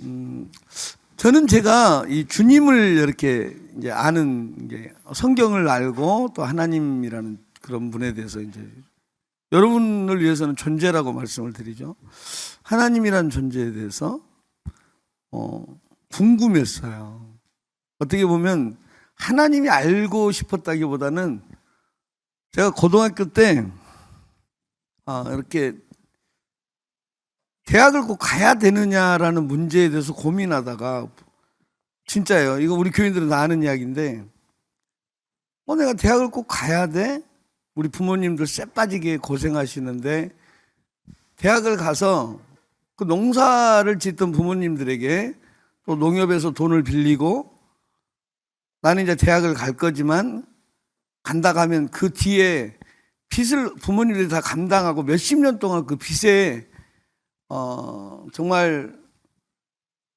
음, 저는 제가 이 주님을 이렇게 이제 아는 이제 성경을 알고 또 하나님이라는 그런 분에 대해서 이제 여러분을 위해서는 존재라고 말씀을 드리죠. 하나님이라는 존재에 대해서 어, 궁금했어요. 어떻게 보면 하나님이 알고 싶었다기보다는 제가 고등학교 때 아, 이렇게 대학을 꼭 가야 되느냐라는 문제에 대해서 고민하다가 진짜예요. 이거 우리 교인들은 다 아는 이야기인데 어 내가 대학을 꼭 가야 돼? 우리 부모님들 쎄 빠지게 고생하시는데 대학을 가서 그 농사를 짓던 부모님들에게 또 농협에서 돈을 빌리고 나는 이제 대학을 갈 거지만 간다 가면 그 뒤에 빚을 부모님들이 다 감당하고 몇십 년 동안 그 빚에 어, 정말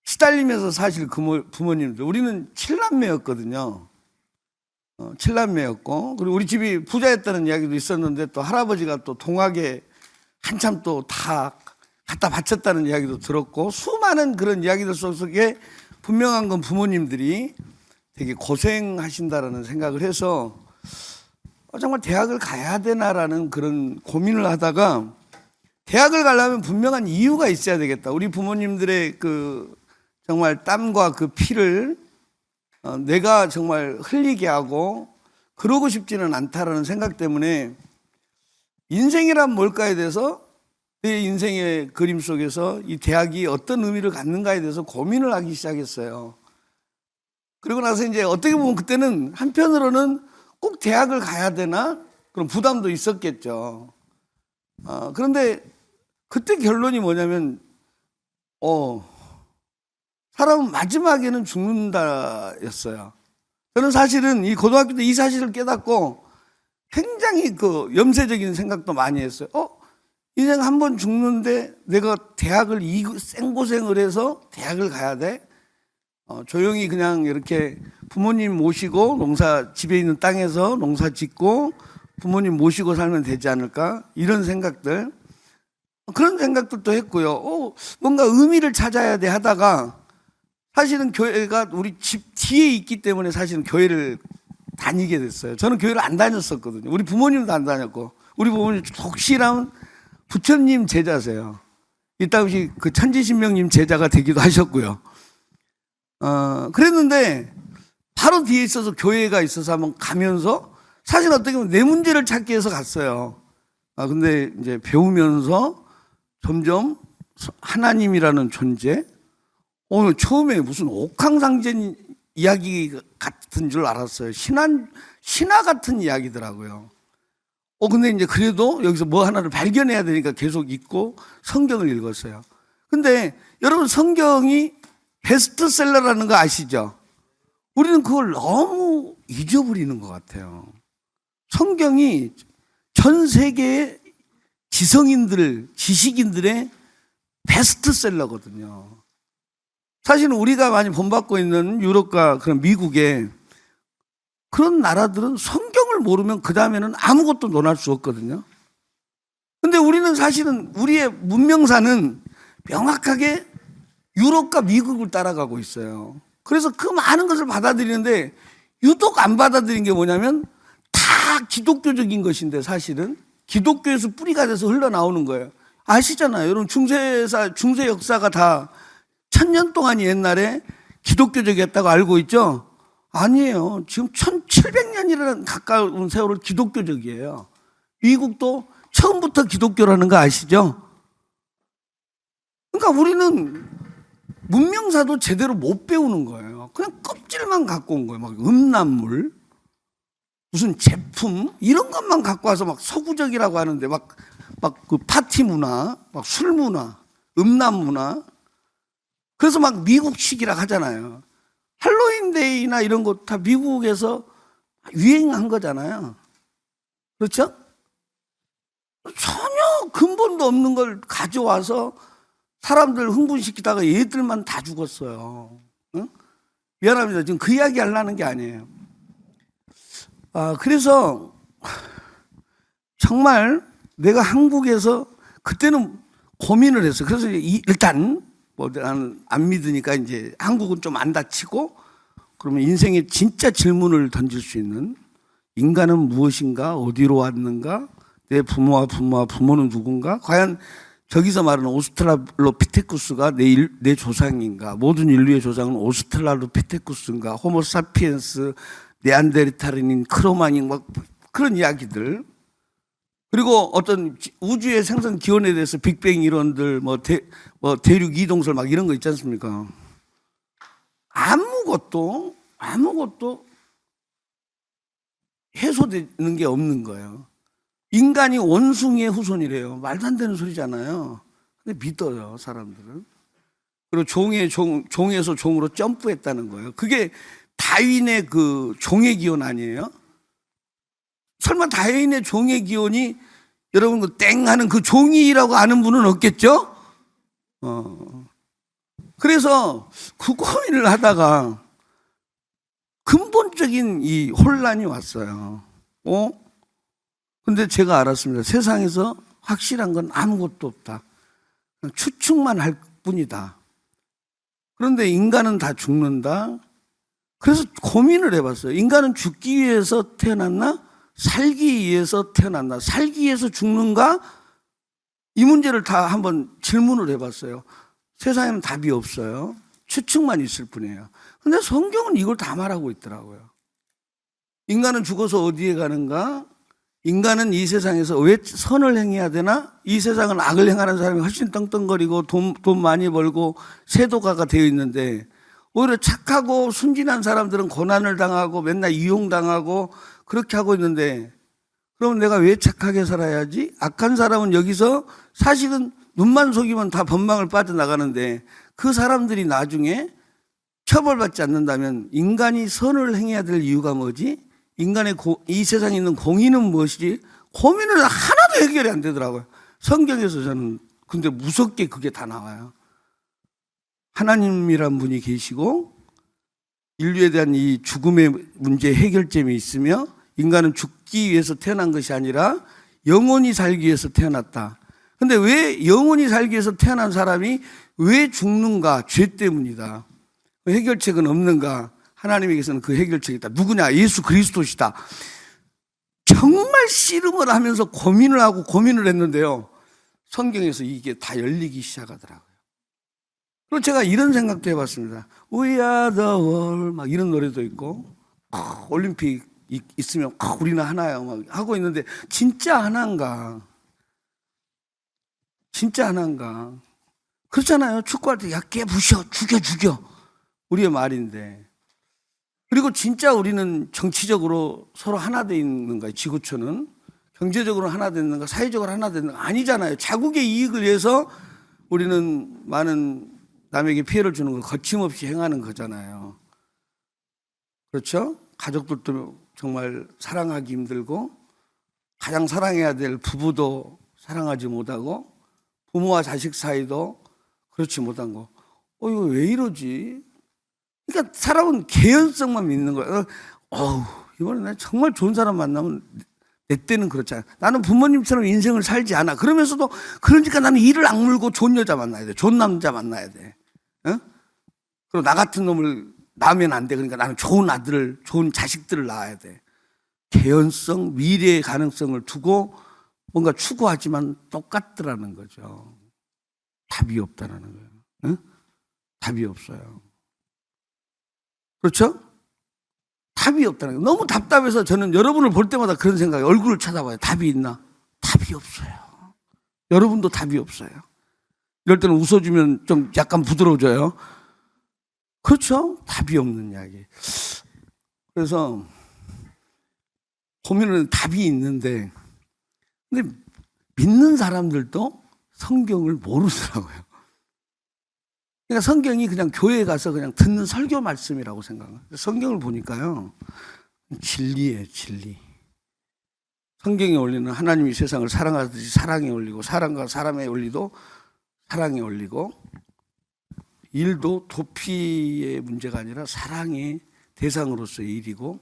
시달리면서 사실 부모, 부모님들 우리는 칠남매였거든요. 어, 칠남매였고 그리고 우리 집이 부자였다는 이야기도 있었는데 또 할아버지가 또 동학에 한참 또 다 갖다 바쳤다는 이야기도 들었고 수많은 그런 이야기들 속에 분명한 건 부모님들이 되게 고생하신다라는 생각을 해서 어, 정말 대학을 가야 되나라는 그런 고민을 하다가 대학을 가려면 분명한 이유가 있어야 되겠다. 우리 부모님들의 그 정말 땀과 그 피를 어, 내가 정말 흘리게 하고 그러고 싶지는 않다라는 생각 때문에 인생이란 뭘까에 대해서 내 인생의 그림 속에서 이 대학이 어떤 의미를 갖는가에 대해서 고민을 하기 시작했어요. 그리고 나서 이제 어떻게 보면 그때는 한편으로는 꼭 대학을 가야 되나 그런 부담도 있었겠죠. 어, 그런데 그때 결론이 뭐냐면, 어, 사람은 마지막에는 죽는다였어요. 저는 사실은 이 고등학교 때 이 사실을 깨닫고 굉장히 그 염세적인 생각도 많이 했어요. 어, 인생 한 번 죽는데 내가 대학을 이 생고생을 해서 대학을 가야 돼? 어, 조용히 그냥 이렇게 부모님 모시고 농사 집에 있는 땅에서 농사 짓고 부모님 모시고 살면 되지 않을까 이런 생각들 그런 생각들도 했고요. 어, 뭔가 의미를 찾아야 돼 하다가 사실은 교회가 우리 집 뒤에 있기 때문에 사실은 교회를 다니게 됐어요. 저는 교회를 안 다녔었거든요. 우리 부모님도 안 다녔고 우리 부모님 독실한 부처님 제자세요. 이 당시 그 천지신명님 제자가 되기도 하셨고요. 어, 그랬는데 바로 뒤에 있어서 교회가 있어서 한번 가면서 사실 어떻게 보면 내 문제를 찾기 위해서 갔어요. 아, 근데 이제 배우면서 점점 하나님이라는 존재, 오늘 처음에 무슨 옥황상제 이야기 같은 줄 알았어요. 신화, 신화 같은 이야기더라고요. 어, 근데 이제 그래도 여기서 뭐 하나를 발견해야 되니까 계속 읽고 성경을 읽었어요. 근데 여러분 성경이 베스트셀러라는 거 아시죠? 우리는 그걸 너무 잊어버리는 것 같아요. 성경이 전 세계의 지성인들, 지식인들의 베스트셀러거든요. 사실은 우리가 많이 본받고 있는 유럽과 그런 미국의 그런 나라들은 성경을 모르면 그 다음에는 아무것도 논할 수 없거든요. 근데 우리는 사실은 우리의 문명사는 명확하게 유럽과 미국을 따라가고 있어요. 그래서 그 많은 것을 받아들이는데 유독 안 받아들인 게 뭐냐면 다 기독교적인 것인데 사실은 기독교에서 뿌리가 돼서 흘러나오는 거예요. 아시잖아요. 여러분 중세사 중세 역사가 다 천년 동안 옛날에 기독교적이었다고 알고 있죠? 아니에요. 지금 1700년이라는 가까운 세월을 기독교적이에요. 미국도 처음부터 기독교라는 거 아시죠? 그러니까 우리는 문명사도 제대로 못 배우는 거예요. 그냥 껍질만 갖고 온 거예요. 막 음란물, 무슨 제품 이런 것만 갖고 와서 막 서구적이라고 하는데 막 막 그 파티 문화, 막 술 문화, 음란 문화. 그래서 막 미국식이라 하잖아요. 할로윈데이나 이런 거다 미국에서 유행한 거잖아요. 그렇죠? 전혀 근본도 없는 걸 가져와서 사람들 흥분시키다가 얘들만 다 죽었어요. 응? 미안합니다. 지금 그 이야기 하려는 게 아니에요. 아, 그래서 정말 내가 한국에서 그때는 고민을 했어요. 그래서 이- 일단 뭐 나는 안 믿으니까 이제 한국은 좀 안 다치고 그러면 인생에 진짜 질문을 던질 수 있는 인간은 무엇인가 어디로 왔는가 내 부모와 부모와 부모는 누군가 과연 저기서 말하는 오스트랄로피테쿠스가 내, 일, 내 조상인가 모든 인류의 조상은 오스트랄로피테쿠스인가 호모사피엔스 네안데르탈인 크로마닌 막 그런 이야기들 그리고 어떤 지- 우주의 생성 기원에 대해서 빅뱅 이론들 뭐, 대, 뭐 대륙 이동설 막 이런 거 있지 않습니까? 아무것도 아무것도 해소되는 게 없는 거예요. 인간이 원숭이의 후손이래요. 말도 안 되는 소리잖아요. 근데 믿어요, 사람들은. 그리고 종의 종, 종에서 종으로 점프했다는 거예요. 그게 다윈의 그 종의 기원 아니에요? 설마 다윈의 종의 기원이 여러분 그 땡 하는 그 종이라고 아는 분은 없겠죠? 어. 그래서 그 고민을 하다가 근본적인 이 혼란이 왔어요. 어? 근데 제가 알았습니다. 세상에서 확실한 건 아무것도 없다. 추측만 할 뿐이다. 그런데 인간은 다 죽는다. 그래서 고민을 해봤어요. 인간은 죽기 위해서 태어났나? 살기 위해서 태어났나? 살기 위해서 죽는가? 이 문제를 다 한번 질문을 해봤어요. 세상에는 답이 없어요. 추측만 있을 뿐이에요. 근데 성경은 이걸 다 말하고 있더라고요. 인간은 죽어서 어디에 가는가? 인간은 이 세상에서 왜 선을 행해야 되나? 이 세상은 악을 행하는 사람이 훨씬 떵떵거리고 돈, 돈 많이 벌고 세도가가 되어 있는데 오히려 착하고 순진한 사람들은 고난을 당하고 맨날 이용당하고 그렇게 하고 있는데 그럼 내가 왜 착하게 살아야지? 악한 사람은 여기서 사실은 눈만 속이면 다 법망을 빠져나가는데 그 사람들이 나중에 처벌받지 않는다면 인간이 선을 행해야 될 이유가 뭐지? 인간의 고- 이 세상에 있는 공의는 무엇이지? 고민을 하나도 해결이 안 되더라고요. 성경에서 저는 근데 무섭게 그게 다 나와요. 하나님이란 분이 계시고 인류에 대한 이 죽음의 문제 해결점이 있으며 인간은 죽기 위해서 태어난 것이 아니라 영원히 살기 위해서 태어났다. 근데 왜 영원히 살기 위해서 태어난 사람이 왜 죽는가? 죄 때문이다. 그 해결책은 없는가? 하나님에게서는 그 해결책이 있다. 누구냐? 예수 그리스도시다. 정말 씨름을 하면서 고민을 하고 고민을 했는데요. 성경에서 이게 다 열리기 시작하더라고요. 그리고 제가 이런 생각도 해봤습니다. We are the world. 막 이런 노래도 있고, 아, 올림픽 이- 있으면 아, 우리는 하나요. 막 하고 있는데, 진짜 하나인가? 진짜 하나인가? 그렇잖아요. 축구할 때, 야, 깨 부셔. 죽여, 죽여. 우리의 말인데. 그리고 진짜 우리는 정치적으로 서로 하나 돼 있는가, 지구촌은? 경제적으로 하나 됐는가, 사회적으로 하나 됐는가? 아니잖아요. 자국의 이익을 위해서 우리는 많은 남에게 피해를 주는 걸 거침없이 행하는 거잖아요. 그렇죠? 가족들도 정말 사랑하기 힘들고, 가장 사랑해야 될 부부도 사랑하지 못하고, 부모와 자식 사이도 그렇지 못한 거. 어, 이거 왜 이러지? 그러니까 사람은 개연성만 믿는 거예요. 어우, 이번에 나 정말 좋은 사람 만나면 내 때는 그렇잖아. 나는 부모님처럼 인생을 살지 않아. 그러면서도 그러니까 나는 이를 악물고 좋은 여자 만나야 돼. 좋은 남자 만나야 돼. 어? 그리고 나 같은 놈을 낳으면 안 돼. 그러니까 나는 좋은 아들을, 좋은 자식들을 낳아야 돼. 개연성, 미래의 가능성을 두고 뭔가 추구하지만 똑같더라는 거죠. 답이 없다라는 거예요. 응? 답이 없어요. 그렇죠? 답이 없다는 거예요. 너무 답답해서 저는 여러분을 볼 때마다 그런 생각이 얼굴을 쳐다봐요. 답이 있나? 답이 없어요. 여러분도 답이 없어요. 이럴 때는 웃어주면 좀 약간 부드러워져요. 그렇죠? 답이 없는 이야기. 그래서 고민은 답이 있는데, 근데 믿는 사람들도 성경을 모르더라고요. 그러니까 성경이 그냥 교회에 가서 그냥 듣는 설교 말씀이라고 생각해요. 성경을 보니까요. 진리예요, 진리. 성경에 올리는 하나님이 세상을 사랑하듯이 사랑에 올리고 사랑과 사람의 원리도 사랑에 올리고 일도 도피의 문제가 아니라 사랑의 대상으로서의 일이고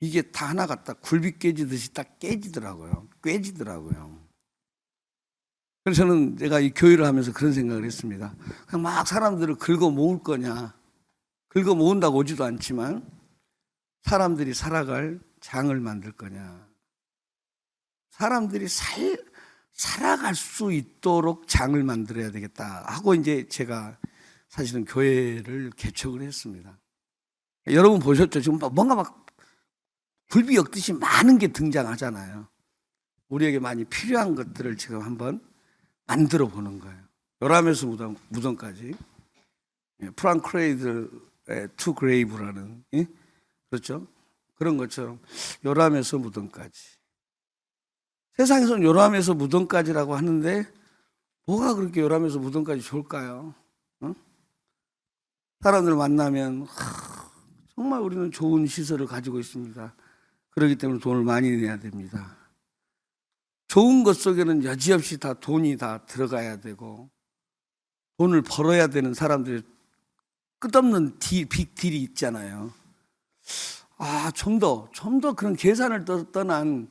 이게 다 하나 같다 굴비 깨지듯이 딱 깨지더라고요. 꿰지더라고요. 그래서 저는 제가 이 교회를 하면서 그런 생각을 했습니다. 그냥 막 사람들을 긁어 모을 거냐. 긁어 모은다고 오지도 않지만 사람들이 살아갈 장을 만들 거냐. 사람들이 살, 살아갈 수 있도록 장을 만들어야 되겠다 하고 이제 제가 사실은 교회를 개척을 했습니다. 여러분 보셨죠? 지금 뭔가 막 굴비 엮듯이 많은 게 등장하잖아요. 우리에게 많이 필요한 것들을 지금 한번 만들어 보는 거예요. 요람에서 무덤, 무덤까지. 예, 프랑크레이드의 투 그레이브라는, 예? 그렇죠? 그런 것처럼 요람에서 무덤까지. 세상에서는 요람에서 무덤까지라고 하는데 뭐가 그렇게 요람에서 무덤까지 좋을까요? 어? 사람들 만나면 하, 정말 우리는 좋은 시설을 가지고 있습니다. 그렇기 때문에 돈을 많이 내야 됩니다. 좋은 것 속에는 여지없이 다 돈이 다 들어가야 되고 돈을 벌어야 되는 사람들이 끝없는 디, 빅딜이 있잖아요. 아, 좀 더, 좀 더 그런 계산을 떠- 떠난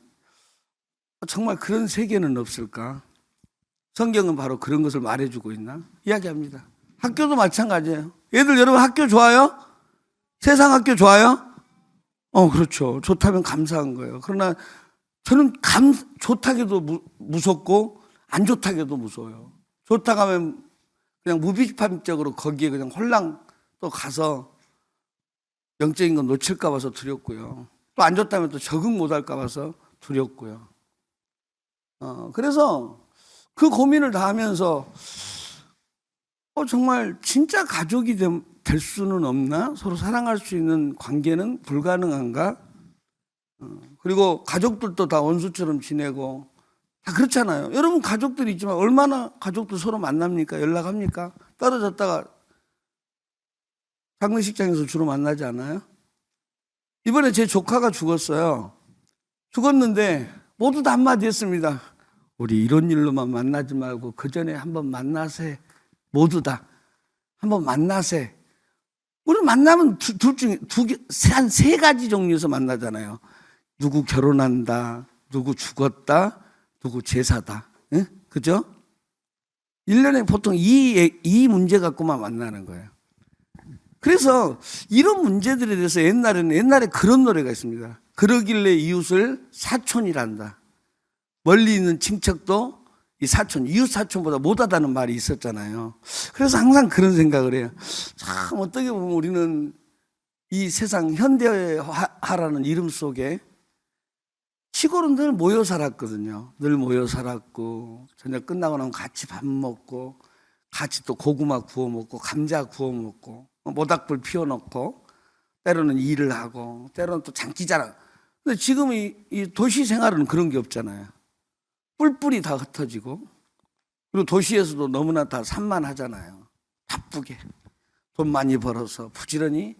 정말 그런 세계는 없을까? 성경은 바로 그런 것을 말해주고 있나? 이야기합니다. 학교도 마찬가지예요. 애들 여러분 학교 좋아요? 세상 학교 좋아요? 어, 그렇죠. 좋다면 감사한 거예요. 그러나 저는 감, 좋다게도 무, 무섭고 안 좋다게도 무서워요. 좋다 가면 그냥 무비판적으로 거기에 그냥 홀랑 또 가서 영적인 건 놓칠까 봐서 두렵고요. 또 안 좋다면 또 적응 못 할까 봐서 두렵고요. 어, 그래서 그 고민을 다 하면서 어, 정말 진짜 가족이 됨- 될 수는 없나? 서로 사랑할 수 있는 관계는 불가능한가? 어, 그리고 가족들도 다 원수처럼 지내고 다 그렇잖아요. 여러분 가족들이 있지만 얼마나 가족들 서로 만납니까? 연락합니까? 떨어졌다가 장례식장에서 주로 만나지 않아요? 이번에 제 조카가 죽었어요. 죽었는데 모두 다 한마디 했습니다. 우리 이런 일로만 만나지 말고 그 전에 한번 만나세. 모두 다 한번 만나세. 우리 만나면 두, 둘 중에 두 개, 한세 가지 종류에서 만나잖아요. 누구 결혼한다, 누구 죽었다, 누구 제사다. 응? 그죠? 1년에 보통 이, 이 문제 갖고만 만나는 거예요. 그래서 이런 문제들에 대해서 옛날에는 옛날에 그런 노래가 있습니다. 그러길래 이웃을 사촌이란다. 멀리 있는 친척도 이 사촌, 이웃 사촌보다 못하다는 말이 있었잖아요. 그래서 항상 그런 생각을 해요. 참 어떻게 보면 우리는 이 세상 현대화라는 이름 속에 시골은 늘 모여 살았거든요. 늘 모여 살았고 저녁 끝나고 나면 같이 밥 먹고 같이 또 고구마 구워 먹고 감자 구워 먹고 모닥불 피워 놓고 때로는 일을 하고 때로는 또 장기자랑. 근데 지금 이, 이 도시 생활은 그런 게 없잖아요. 뿔뿔이 다 흩어지고 그리고 도시에서도 너무나 다 산만하잖아요. 바쁘게 돈 많이 벌어서 부지런히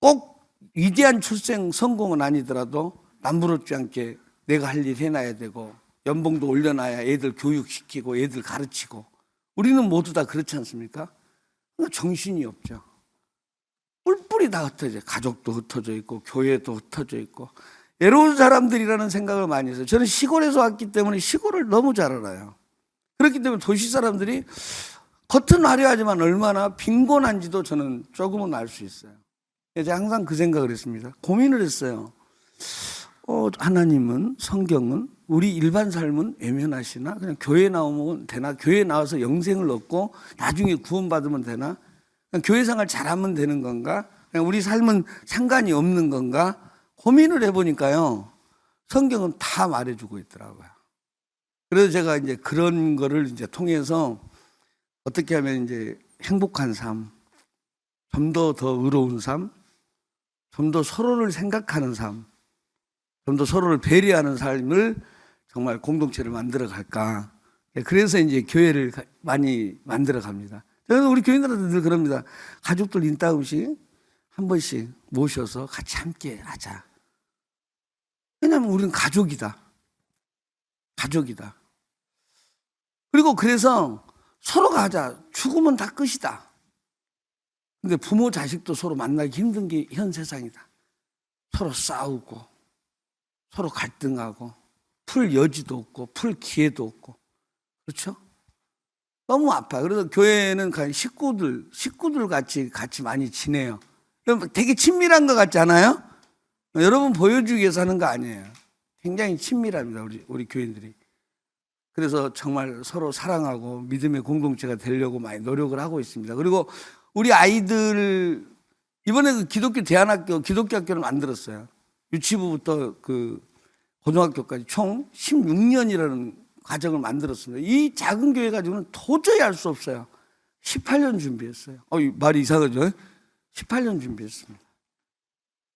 꼭 위대한 출생 성공은 아니더라도 남부럽지 않게 내가 할 일 해놔야 되고 연봉도 올려놔야 애들 교육시키고 애들 가르치고 우리는 모두 다 그렇지 않습니까? 정신이 없죠. 뿔뿔이 다 흩어져 가족도 흩어져 있고 교회도 흩어져 있고 외로운 사람들이라는 생각을 많이 해서 저는 시골에서 왔기 때문에 시골을 너무 잘 알아요. 그렇기 때문에 도시 사람들이 겉은 화려하지만 얼마나 빈곤한지도 저는 조금은 알 수 있어요. 제가 항상 그 생각을 했습니다. 고민을 했어요. 어, 하나님은 성경은 우리 일반 삶은 외면하시나 그냥 교회 나오면 되나 교회 나와서 영생을 얻고 나중에 구원받으면 되나 교회 생활 잘하면 되는 건가 우리 삶은 상관이 없는 건가 고민을 해보니까요 성경은 다 말해주고 있더라고요. 그래서 제가 이제 그런 거를 이제 통해서 어떻게 하면 이제 행복한 삶, 좀 더더 의로운 삶, 좀 더 서로를 생각하는 삶, 좀 더 서로를 배려하는 삶을 정말 공동체를 만들어 갈까. 그래서 이제 교회를 가- 많이 만들어 갑니다. 저는 우리 교인들한테 늘 그럽니다. 가족들 인따금씩 한 번씩 모셔서 같이 함께 하자. 왜냐하면 우리는 가족이다. 가족이다. 그리고 그래서 서로가 하자. 죽으면 다 끝이다. 근데 부모 자식도 서로 만나기 힘든 게 현 세상이다. 서로 싸우고 서로 갈등하고 풀 여지도 없고 풀 기회도 없고 그렇죠? 너무 아파요. 그래서 교회는 식구들, 식구들 같이 같이 많이 지내요. 되게 친밀한 것 같지 않아요? 여러분 보여주기 위해서 하는 거 아니에요. 굉장히 친밀합니다. 우리 우리 교인들이. 그래서 정말 서로 사랑하고 믿음의 공동체가 되려고 많이 노력을 하고 있습니다. 그리고 우리 아이들 이번에 그 기독교 대안학교 기독교 학교를 만들었어요. 유치부부터 그 고등학교까지 총 16년이라는 과정을 만들었습니다. 이 작은 교회 가지고는 도저히 할 수 없어요. 18년 준비했어요. 어, 이 말이 이상하죠? 18년 준비했습니다.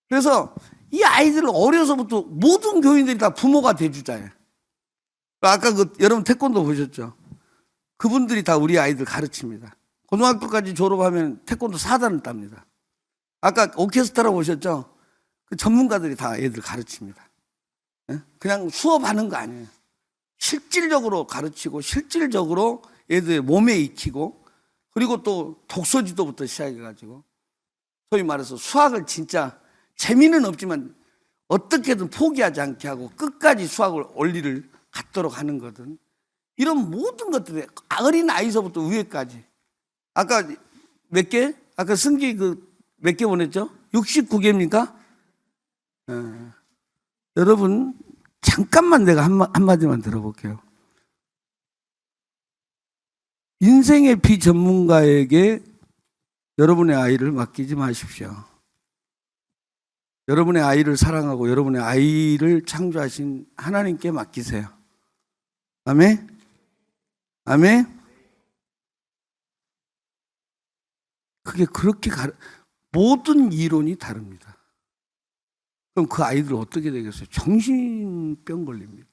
그래서 이 아이들을 어려서부터 모든 교인들이 다 부모가 돼주자예요. 아까 그 여러분 태권도 보셨죠? 그분들이 다 우리 아이들 가르칩니다. 고등학교까지 졸업하면 태권도 4단을 땁니다. 아까 오케스트라 보셨죠? 그 전문가들이 다 애들 가르칩니다. 예? 그냥 수업하는 거 아니에요. 실질적으로 가르치고 실질적으로 애들의 몸에 익히고 그리고 또 독서 지도부터 시작해가지고 소위 말해서 수학을 진짜 재미는 없지만 어떻게든 포기하지 않게 하고 끝까지 수학을 원리를 갖도록 하는 거든 이런 모든 것들이 어린 아이서부터 위에까지 아까 몇 개? 아까 승기 그 몇 개 보냈죠? 69개입니까? 어. 여러분 잠깐만 내가 한마, 한마디만 들어볼게요. 인생의 비전문가에게 여러분의 아이를 맡기지 마십시오. 여러분의 아이를 사랑하고 여러분의 아이를 창조하신 하나님께 맡기세요. 아멘? 아멘? 그게 그렇게 가르, 모든 이론이 다릅니다. 그럼 그 아이들 어떻게 되겠어요? 정신병 걸립니다.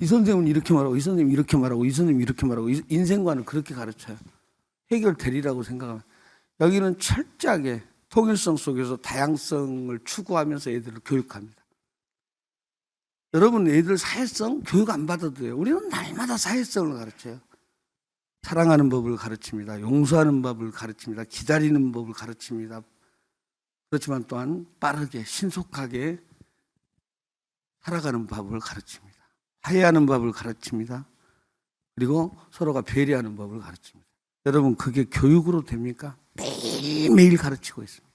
이 선생님은 이렇게 말하고, 이 선생님 이렇게 말하고, 이 선생님 이렇게 말하고, 이- 인생관을 그렇게 가르쳐요. 해결되리라고 생각하면. 여기는 철저하게 통일성 속에서 다양성을 추구하면서 애들을 교육합니다. 여러분, 애들 사회성 교육 안 받아도 돼요. 우리는 날마다 사회성을 가르쳐요. 사랑하는 법을 가르칩니다. 용서하는 법을 가르칩니다. 기다리는 법을 가르칩니다. 그렇지만 또한 빠르게 신속하게 살아가는 법을 가르칩니다. 화해하는 법을 가르칩니다. 그리고 서로가 배려하는 법을 가르칩니다. 여러분 그게 교육으로 됩니까? 매일매일 가르치고 있습니다.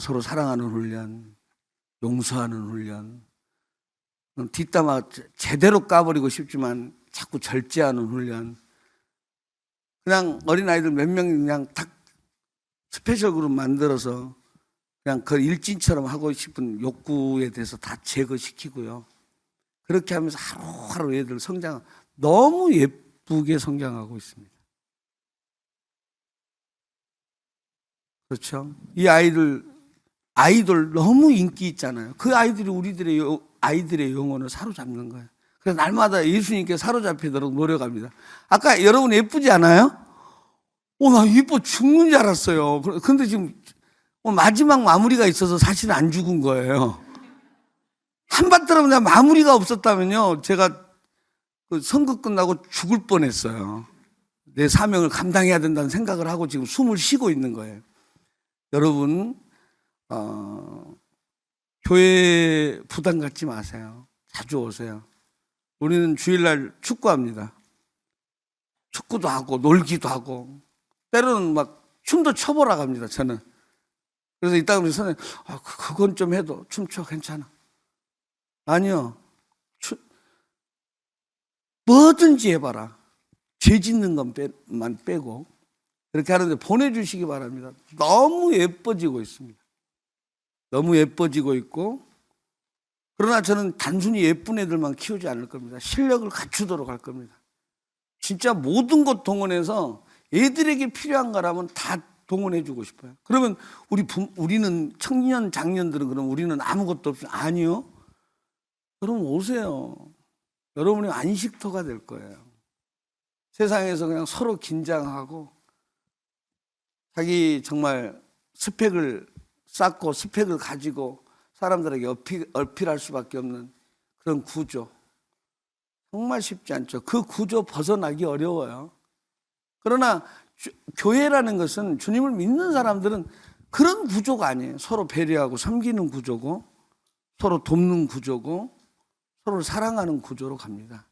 서로 사랑하는 훈련, 용서하는 훈련, 뒷담화 제대로 까버리고 싶지만 자꾸 절제하는 훈련. 그냥 어린아이들 몇 명 그냥 탁 스페셜 그룹 만들어서 그냥 그 일진처럼 하고 싶은 욕구에 대해서 다 제거시키고요. 그렇게 하면서 하루하루 애들 성장 너무 예쁘게 성장하고 있습니다. 그렇죠? 이 아이들 아이돌 너무 인기 있잖아요. 그 아이들이 우리들의 요- 아이들의 영혼을 사로잡는 거예요. 그래서 날마다 예수님께 사로잡히도록 노력합니다. 아까 여러분 예쁘지 않아요? 어, 나 이뻐 죽는 줄 알았어요. 근데 지금 어, 마지막 마무리가 있어서 사실 안 죽은 거예요. 한바탕 내가 마무리가 없었다면요. 제가 그 선거 끝나고 죽을 뻔 했어요. 내 사명을 감당해야 된다는 생각을 하고 지금 숨을 쉬고 있는 거예요. 여러분, 어, 교회 부담 갖지 마세요. 자주 오세요. 우리는 주일날 축구합니다. 축구도 하고 놀기도 하고 때로는 막 춤도 춰보라 갑니다. 저는. 그래서 이따가 우리 선생님, 아, 그- 그건 좀 해도 춤춰 괜찮아. 아니요. 추, 뭐든지 해봐라. 죄 짓는 것만 빼고 그렇게 하는데 보내주시기 바랍니다. 너무 예뻐지고 있습니다. 너무 예뻐지고 있고 그러나 저는 단순히 예쁜 애들만 키우지 않을 겁니다. 실력을 갖추도록 할 겁니다. 진짜 모든 것 동원해서 애들에게 필요한 거라면 다 동원해 주고 싶어요. 그러면 우리 부, 우리는 청년 장년들은 그럼 우리는 아무것도 없어 아니요. 여러분 오세요. 여러분이 안식터가 될 거예요. 세상에서 그냥 서로 긴장하고 자기 정말 스펙을 쌓고 스펙을 가지고 사람들에게 어필, 어필할 수밖에 없는 그런 구조. 정말 쉽지 않죠. 그 구조 벗어나기 어려워요. 그러나 주- 교회라는 것은 주님을 믿는 사람들은 그런 구조가 아니에요. 서로 배려하고 섬기는 구조고 서로 돕는 구조고 서로를 사랑하는 구조로 갑니다.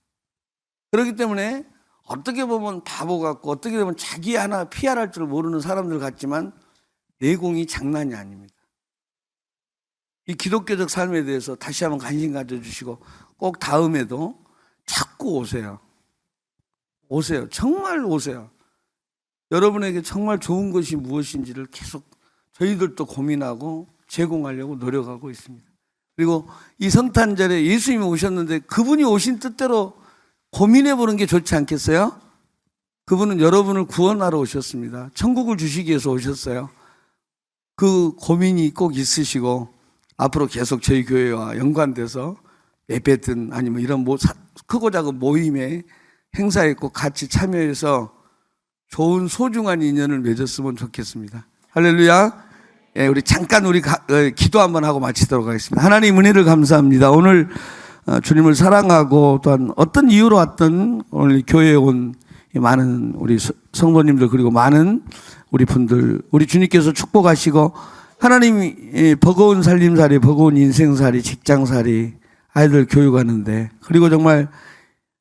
그렇기 때문에 어떻게 보면 바보 같고 어떻게 보면 자기 하나 피할할 줄 모르는 사람들 같지만 내공이 장난이 아닙니다. 이 기독교적 삶에 대해서 다시 한번 관심 가져주시고 꼭 다음에도 자꾸 오세요. 오세요. 정말 오세요. 여러분에게 정말 좋은 것이 무엇인지를 계속 저희들도 고민하고 제공하려고 노력하고 있습니다. 그리고 이 성탄절에 예수님이 오셨는데 그분이 오신 뜻대로 고민해 보는 게 좋지 않겠어요? 그분은 여러분을 구원하러 오셨습니다. 천국을 주시기 위해서 오셨어요. 그 고민이 꼭 있으시고 앞으로 계속 저희 교회와 연관돼서 예배든 아니면 이런 뭐 사- 크고 작은 모임에 행사에 꼭 같이 참여해서 좋은 소중한 인연을 맺었으면 좋겠습니다. 할렐루야. 예, 우리 잠깐 우리 가- 어, 기도 한번 하고 마치도록 하겠습니다. 하나님 은혜를 감사합니다. 오늘 어, 주님을 사랑하고 또한 어떤 이유로 왔던 오늘 교회에 온이 많은 우리 서- 성도님들 그리고 많은 우리 분들 우리 주님께서 축복하시고 하나님이 이 버거운 살림살이 버거운 인생살이 직장살이 아이들 교육하는데 그리고 정말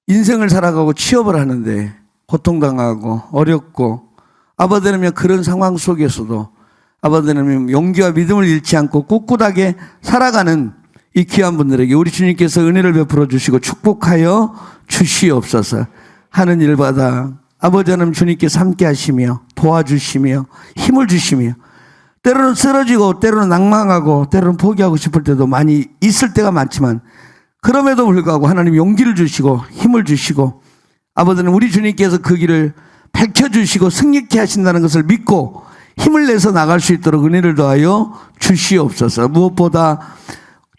인생을 살아가고 취업을 하는데 고통당하고 어렵고 아버지라면 그런 상황 속에서도 아버지라면 용기와 믿음을 잃지 않고 꿋꿋하게 살아가는 이 귀한 분들에게 우리 주님께서 은혜를 베풀어 주시고 축복하여 주시옵소서. 하는 일마다 아버지 하나님 주님께서 함께 하시며 도와주시며 힘을 주시며 때로는 쓰러지고 때로는 낭망하고 때로는 포기하고 싶을 때도 많이 있을 때가 많지만 그럼에도 불구하고 하나님 용기를 주시고 힘을 주시고 아버지는 우리 주님께서 그 길을 밝혀주시고 승리케 하신다는 것을 믿고 힘을 내서 나갈 수 있도록 은혜를 더하여 주시옵소서. 무엇보다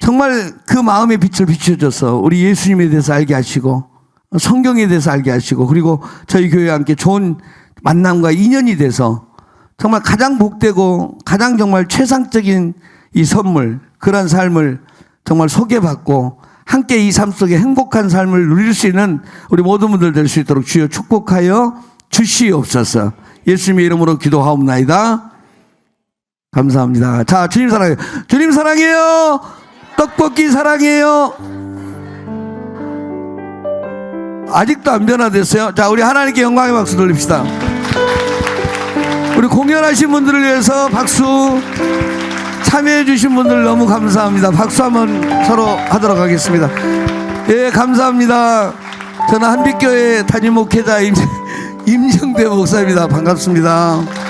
정말 그 마음의 빛을 비춰줘서 우리 예수님에 대해서 알게 하시고 성경에 대해서 알게 하시고 그리고 저희 교회와 함께 좋은 만남과 인연이 돼서 정말 가장 복되고 가장 정말 최상적인 이 선물 그런 삶을 정말 소개받고 함께 이 삶 속에 행복한 삶을 누릴 수 있는 우리 모든 분들 될 수 있도록 주여 축복하여 주시옵소서. 예수님의 이름으로 기도하옵나이다. 감사합니다. 자 주님 사랑해요. 주님 사랑해요 떡볶이 사랑해요 아직도 안 변화됐어요 자 우리 하나님께 영광의 박수 돌립시다 우리 공연하신 분들을 위해서 박수 참여해 주신 분들 너무 감사합니다. 박수 한번 서로 하도록 하겠습니다. 예, 감사합니다. 저는 한빛교회 담임 목회자 임, 임정대 목사입니다. 반갑습니다.